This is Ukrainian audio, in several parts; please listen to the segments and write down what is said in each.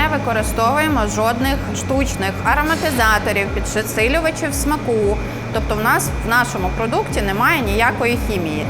не використовуємо жодних штучних ароматизаторів, підсилювачів смаку. Тобто, в нас в нашому продукті немає ніякої хімії.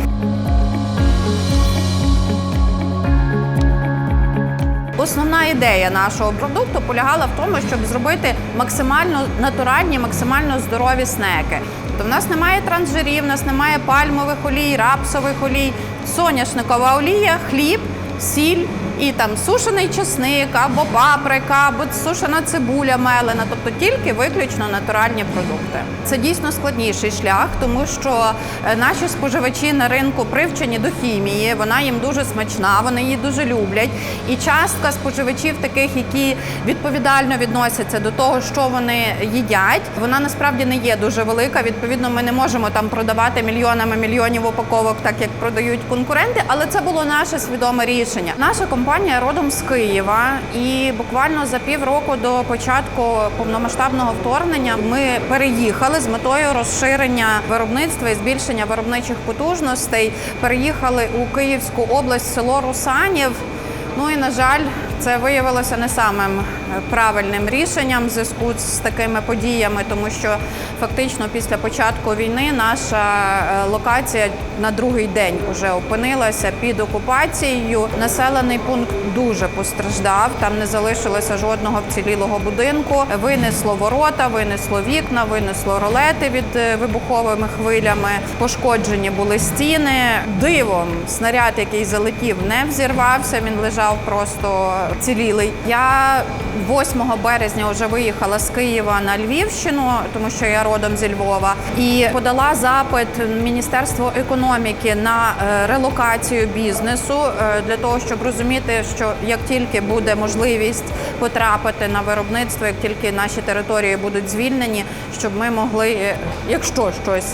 Основна ідея нашого продукту полягала в тому, щоб зробити максимально натуральні, максимально здорові снеки. Тобто в нас немає трансжирів, в нас немає пальмових олій, рапсових олій, соняшникова олія, хліб, сіль і там сушений чесник або паприка, або сушена цибуля мелена, тобто тільки виключно натуральні продукти. Це дійсно складніший шлях, тому що е, наші споживачі на ринку привчені до хімії, вона їм дуже смачна, вони її дуже люблять. І частка споживачів, таких, які відповідально відносяться до того, що вони їдять, вона насправді не є дуже велика. Відповідно, ми не можемо там продавати мільйонами мільйонів упаковок, так як продають конкуренти. Але це було наше свідоме рішення. Наша компанія родом з Києва, і буквально за півроку до початку повномасштабного вторгнення ми переїхали з метою розширення виробництва і збільшення виробничих потужностей. Переїхали у Київську область, село Русанів. Ну і на жаль, це виявилося не самим правильним рішенням в зв'язку з такими подіями, тому що фактично після початку війни наша е, локація на другий день вже опинилася під окупацією. Населений пункт дуже постраждав. Там не залишилося жодного вцілілого будинку. Винесло ворота, винесло вікна, винесло ролети від е, вибуховими хвилями. Пошкоджені були стіни. Дивом снаряд, який залетів, не взірвався. Він лежав просто цілілий. Я 8 березня вже виїхала з Києва на Львівщину, тому що я родом зі Львова, і подала запит в Міністерство економіки на е, релокацію бізнесу е, для того, щоб розуміти, що як тільки буде можливість потрапити на виробництво, як тільки наші території будуть звільнені, щоб ми могли, е, якщо щось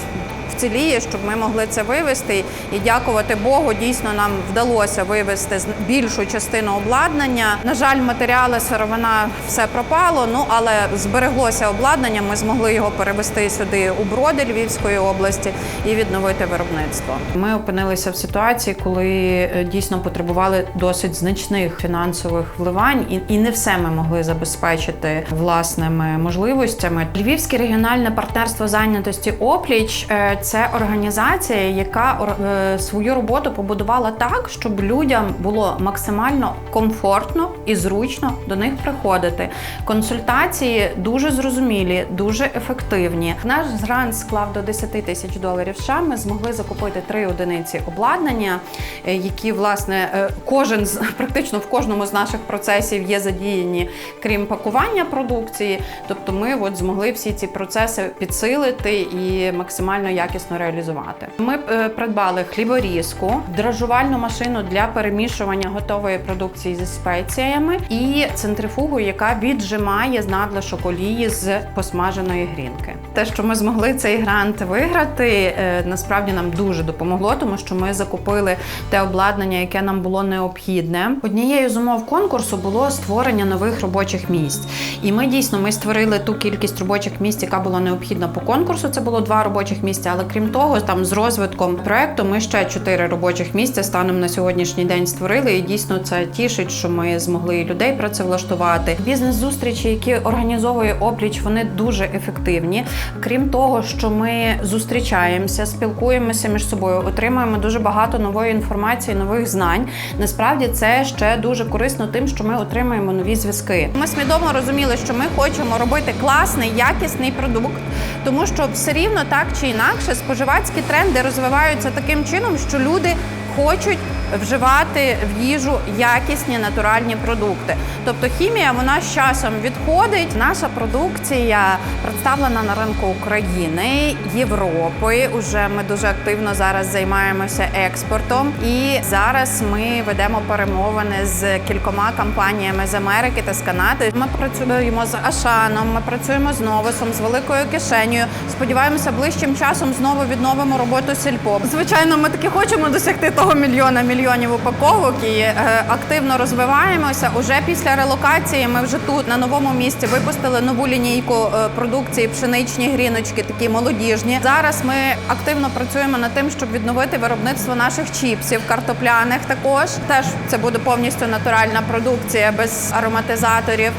вціліє, щоб ми могли це вивести. І дякувати Богу, дійсно нам вдалося вивести з- більшу частину обладнання. На жаль, матеріали, сировина все пропало. Ну але збереглося обладнання. Ми змогли його перевести сюди у броди Львівської області і відновити виробництво. Ми опинилися в ситуації, коли е, дійсно потребували досить значних фінансових вливань, і, і не все ми могли забезпечити власними можливостями. Львівське регіональне партнерство зайнятості Опліч е, це організація, яка е, свою роботу побудувала так, щоб людям було максимально комфортно і зручно до них приходити. Консультації дуже зрозумілі, дуже ефективні. Наш грант склав до 10 тисяч доларів. США. Ми змогли закупити три одиниці обладнання, е, які власне е, кожен з практично в кожному з наших процесів є задіяні, крім пакування продукції. Тобто, ми от змогли всі ці процеси підсилити і максимально якісно реалізувати. Ми е, придбали хліборізку, дражувальну машину для перемішування готової продукції зі спеціями і центрифугу, яка віджимає з надлишок олії з посмаженої грінки. Те, що ми змогли цей грант виграти, е, насправді нам дуже допомогло, тому що ми закупили те обладнання, яке нам було необхідне. Однією з умов конкурсу було створення нових робочих місць. І ми дійсно ми створили ту кількість робочих місць, яка була необхідна по конкурсу. Це було два робочих місця. Але крім того, там з розвитком проекту ми ще чотири робочих місця станом на сьогоднішній день створили. І дійсно це тішить, що ми змогли людей працевлаштувати. Бізнес-зустрічі, які організовує опліч, вони дуже ефективні. Крім того, що ми зустрічаємося, спілкуємося між собою, отримуємо дуже багато нової інформації, нових знань. Насправді це ще дуже корисно тим, що ми отримуємо нові зв'язки. Ми свідомо розуміли, що ми хочемо робити класний, якісний продукт, тому що все рівно так чи інакше споживацькі тренди розвиваються таким чином, що люди хочуть вживати в їжу якісні натуральні продукти. Тобто хімія вона з часом відходить. Наша продукція представлена на ринку України, Європи. Уже ми дуже активно зараз займаємося експортом. І зараз ми ведемо перемовини з кількома компаніями з Америки та з Канади. Ми працюємо з Ашаном, ми працюємо з Новосом, з великою кишенею. Сподіваємося, ближчим часом знову відновимо роботу сільпо. Звичайно, ми таки хочемо досягти того мільйона мільйонів упаковок і е, активно розвиваємося. Уже після релокації ми вже тут на новому місці випустили нову лінійку е, продукції пшеничні гріночки, такі молодіжні. Зараз ми активно працюємо над тим, щоб відновити виробництво наших чіпсів, картопляних. Також теж це буде повністю натуральна продукція без ароматизаторів.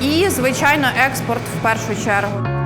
І, звичайно, експорт в першу чергу.